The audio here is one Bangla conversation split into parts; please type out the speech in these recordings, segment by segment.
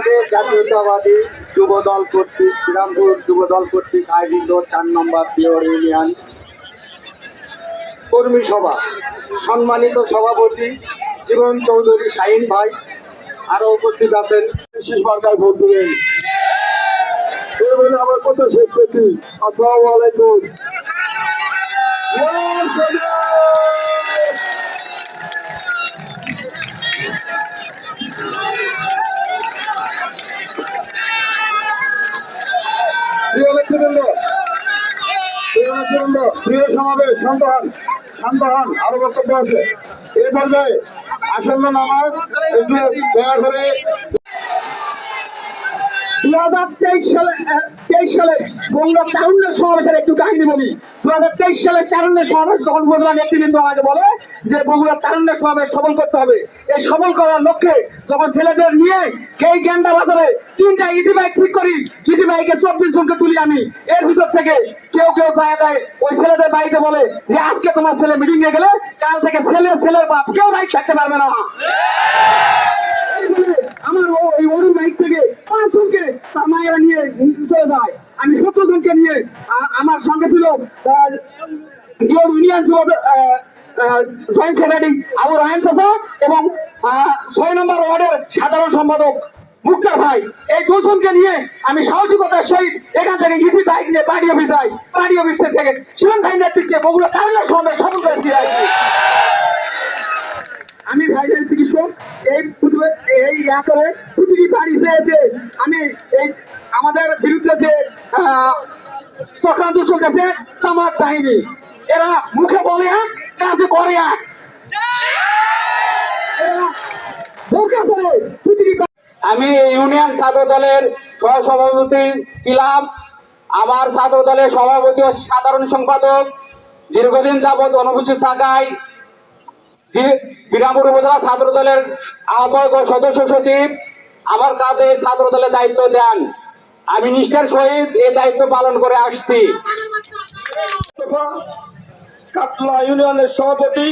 বাংলাদেশ জাতীয়তাবাদী যুব দল কর্তৃক, শ্রীরামপুর যুব দল কর্তৃক আয়োজিত চার নম্বর পিওর ইউনিয়ন কর্মী সভা। সম্মানিত সভাপতি জীবন চৌধুরী শাহিন ভাই, আরও উপস্থিত আছেন। বিশেষ মার্কায় ভোট আমার কথা শেষ করছি। আসসালামু আলাইকুম প্রিয় নেতৃবৃন্দ প্রিয় নেতৃবৃন্দ প্রিয় সমাবেশ শান্ত হন শান্ত হন আরও বক্তব্য আছে। এই পর্যায়ে আসন্ন নামাজ একটু দয়া করে হাজার তেইশ সালে তেইশ সালে একটু কাহিনী বলি। হাজার তেইশ সালে সমাবেশ বলে যে করতে হবে। এই করার লক্ষ্যে যখন ছেলেদের নিয়ে এই ঠিক করি চব্বিশ জনকে তুলি আমি। এর ভিতর থেকে কেউ কেউ যায় দেয় ওই ছেলেদের বাড়িতে বলে যে, আজকে তোমার ছেলে মিটিং এ গেলে কাল থেকে ছেলে, ছেলের বাপ কেউ বাইক থাকতে পারবে না। ওই অরুণ বাইক থেকে পাঁচ জনকে মায়েরা নিয়ে চলে যায়। আমি সত্তর জনকে নিয়ে আমার সঙ্গে ছিল union joint secretary Abu Rahen চাচা এবং ছয় নম্বর ওয়ার্ডের সাধারণ সম্পাদক মুক্তার ভাই। এই দুজনকে নিয়ে আমি সাহসিকতার সহিত এখান থেকে ইসি বাইক নিয়ে পার্টি অফিস যাই। পার্টি অফিসের থেকে শিবন ভাই নেতৃত্বে বগুড়া কারণের করে ফিরে আমি ভাইজান চিকিৎসক, এই এই ইয়া করে পৃথিবী বাড়ি চেয়েছে আমি এই আমাদের বিরুদ্ধে যে চক্রান্ত চলতেছে, চামার বাহিনী, এরা মুখে বলে এক, কাজে করে এক। আমি ইউনিয়ন ছাত্র দলের সহ সভাপতি ছিলাম। আমার ছাত্র দলের সভাপতি ও সাধারণ সম্পাদক। দীর্ঘদিন যাবৎ অনুপস্থিত থাকায় বিরামপুর উপজেলা ছাত্র দলের আহ্বায়ক সদস্য সচিব, আমার কাছে ছাত্র দলের দায়িত্ব দেন। আমি নিষ্ঠার সহিত এই দায়িত্ব পালন করে আসছি। কাটলা ইউনিয়নের সভাপতি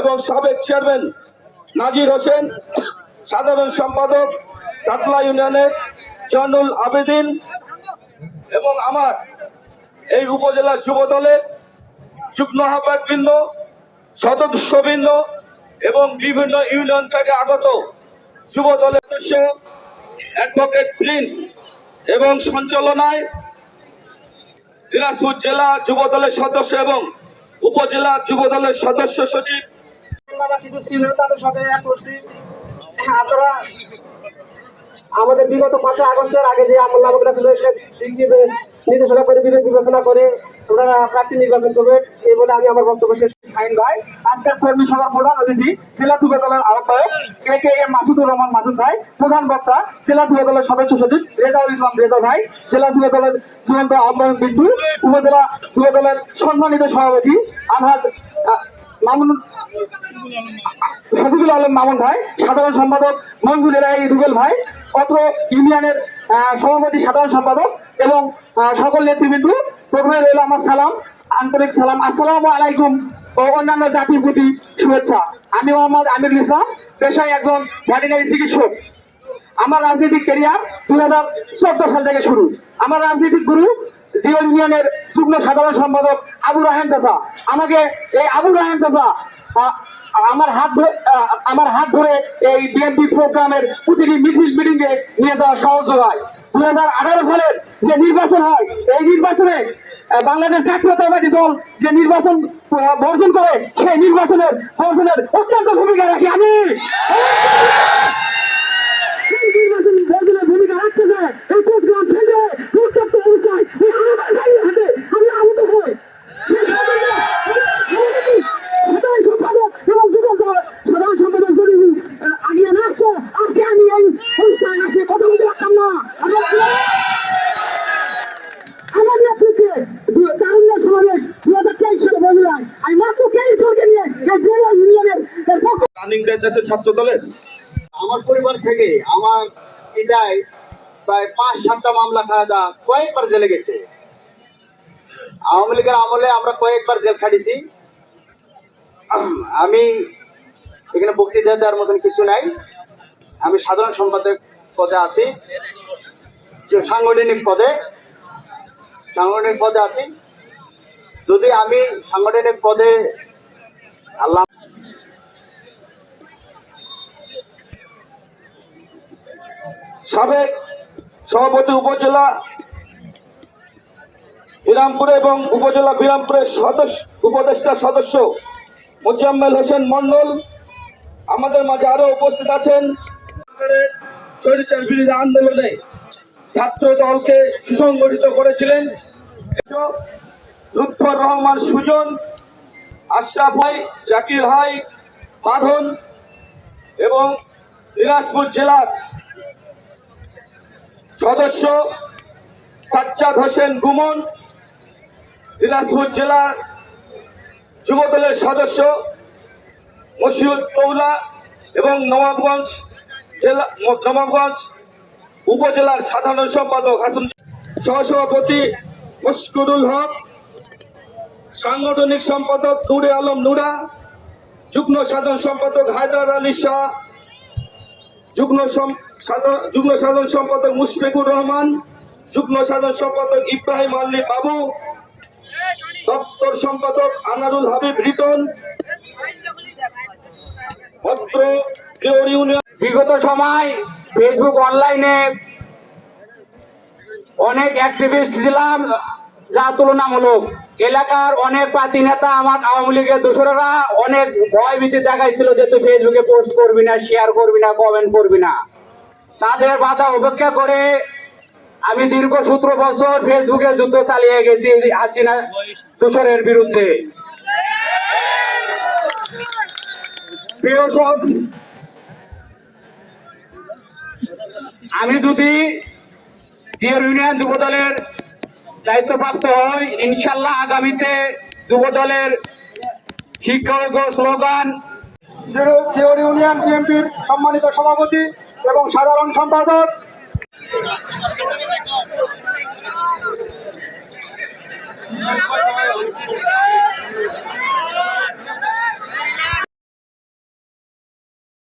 এবং সাবেক চেয়ারম্যান নাজির হোসেন, সাধারণ সম্পাদক কাটলা ইউনিয়নের জয়নুল আবেদিন এবং আমার এই উপজেলা যুব দলের যুগ্ম আহ্বায়কবৃন্দ, সদস্যবৃন্দ এবং বিভিন্ন ইউনিয়ন থেকে আগত যুব দলের সদস্য অ্যাডভোকেট প্রিন্স এবং সঞ্চালনায় দিনাজপুর জেলা যুব দলের সদস্য এবং উপজেলা যুব দলের সদস্য সচিব। আমাদের বিগত পাঁচই আগস্টের আগে যে আমল দিয়ে নির্দেশনা করে বিবেচনা করে ওনারা প্রার্থী নির্বাচন করবেন। এই বলে আমি আমার বক্তব্য শেষ। ভাই আজকের কর্মী সভার প্রধান অতিথি যুব দলের আহ্বায়ক K K M Masudur Rahman Masud ভাই, প্রধান বক্তা জেলা যুব সদস্য সচিব রেজাউল ইসলাম রেজা ভাই জেলা দলের চূড়ান্ত আহ্বায়ক বিন্দু, উপজেলা যুব সম্মানিত সভাপতি আলহাজ মামুন, শফিকুল আলম মামুন ভাই, সাধারণ সম্পাদক মঞ্জুর এলাই রুবেল ভাই, অত্র ইউনিয়নের সভাপতি সাধারণ সম্পাদক এবং সকল নেতৃবৃন্দ, প্রথমে রইল আমার সালাম, আন্তরিক সালাম, আসসালামু আলাইকুম। ও অন্যান্য জাতির প্রতি শুভেচ্ছা। আমি মোহাম্মদ আমিরুল ইসলাম, পেশায় একজন ভেটেরিনারি চিকিৎসক। আমার রাজনৈতিক ক্যারিয়ার দুই হাজার চোদ্দ সাল থেকে শুরু। আমার রাজনৈতিক গুরু জিও ইউনিয়নের যুগ্ম সাধারণ সম্পাদক আবু রাহেন চাচা। আমাকে এই আবু রাহেন চাচা আমার হাত আমার হাত ধরে এই বিএনপি প্রোগ্রামের প্রতিটি মিছিল মিটিং এ নিয়ে যাওয়া সহজ হাজার আঠারো সালের যে নির্বাচন হয়, এই নির্বাচনে বাংলাদেশ জাতীয়তাবাদী দল যে নির্বাচন বর্জন করে সেই নির্বাচনের বর্জনের অত্যন্ত ভূমিকা রাখি। আমি এই নির্বাচন বর্জনের ভূমিকা রাখতে যায় এই কোচগ্রাম থেকে উত্তপ্ত অবস্থায় এই আমার ভাইয়ের হাতে আমি আহত হই সাধারণ সম্পাদক এবং যুব দল সাধারণ সম্পাদক যদি আহ, আগিয়ে না আসতো আজকে আমি এই অনুষ্ঠানে এসে কথা বলতে পারতাম না আমরা- আমার নেতৃত্বে দু- তারুণ্য সমাবেশ দু হাজার তেইশ সালে বগুড়ায় আমি মাত্র তেইশ জনকে নিয়ে এই বগুড়া ইউনিয়নের এর পক্ষ রানিং দেশের ছাত্র দলের আমার পরিবার থেকে আমার পিতায় প্রায় পাঁচ সাতটা মামলা খাওয়া কয়েকবার জেলে গেছে। আওয়ামী লীগের আমলে আমরা কয়েকবার জেল খাটিছি। আমি এখানে বক্তৃতা দেওয়ার মতন কিছু নাই। আমি সাধারণ সম্পাদক পদে আছি। সাংগঠনিক পদে সাংগঠনিক পদে আছি। যদি আমি সাংগঠনিক পদে আল্লাহ সাবেক সভাপতি উপজেলা বিরামপুরে এবং উপজেলা বিরামপুরের সদস্য, উপদেষ্টা সদস্য মোজাম্মেল হোসেন মন্ডল আমাদের মাঝে আরও উপস্থিত আছেন। বিরোধী আন্দোলনে ছাত্র দলকে সুসংগঠিত করেছিলেন। লুৎফর রহমান সুজন, আশরাফ ভাই, জাকির ভাই, বাঁধন এবং দিনাজপুর জেলার সদস্য সাজ্জাদ হোসেন গুমন, দিনাজপুর জেলার যুবদলের সদস্য মসিউদ কৌলা এবং নবাবগঞ্জ জেলা, নবাবগঞ্জ উপজেলার সাধারণ সম্পাদক হাসুন সহসভাপতি মুশকুরুল হক, সাংগঠনিক সম্পাদক নুরে আলম নুরা, যুগ্ম সাধারণ সম্পাদক হায়দার আলী শাহ যুগ্ম যুগ্ম সাধারণ সম্পাদক মুশফিকুর রহমান, যুগ্ম সাধারণ সম্পাদক ইব্রাহিম আলী বাবু, দপ্তর সম্পাদক আনারুল হাবিব রিটন ইউনিয়ন বিগত সময় ফেসবুক অনলাইনে অনেক অ্যাক্টিভিস্ট ছিলাম। যা তুলনামূলক এলাকার অনেক পার্টি নেতা আমার আওয়ামী লীগের দোসরেরা অনেক ভয় ভীতি দেখাইছিল যে তুই ফেসবুকে পোস্ট করবি না শেয়ার করবি না কমেন্ট করবি না। তাদের বাধা উপেক্ষা করে আমি দীর্ঘ সতেরো বছর ফেসবুকে যুদ্ধ চালিয়ে গেছি, হাসিনা দোসরের বিরুদ্ধে। প্রিয় সব, আমি যদি ইউনিয়ন যুব দলের দায়িত্বপ্রাপ্ত হয় ইনশাল্লাহ আগামীতে যুব দলের শিক্ষক স্লোগান। ইউনিয়ন বিএনপির সম্মানিত সভাপতি এবং সাধারণ সম্পাদক।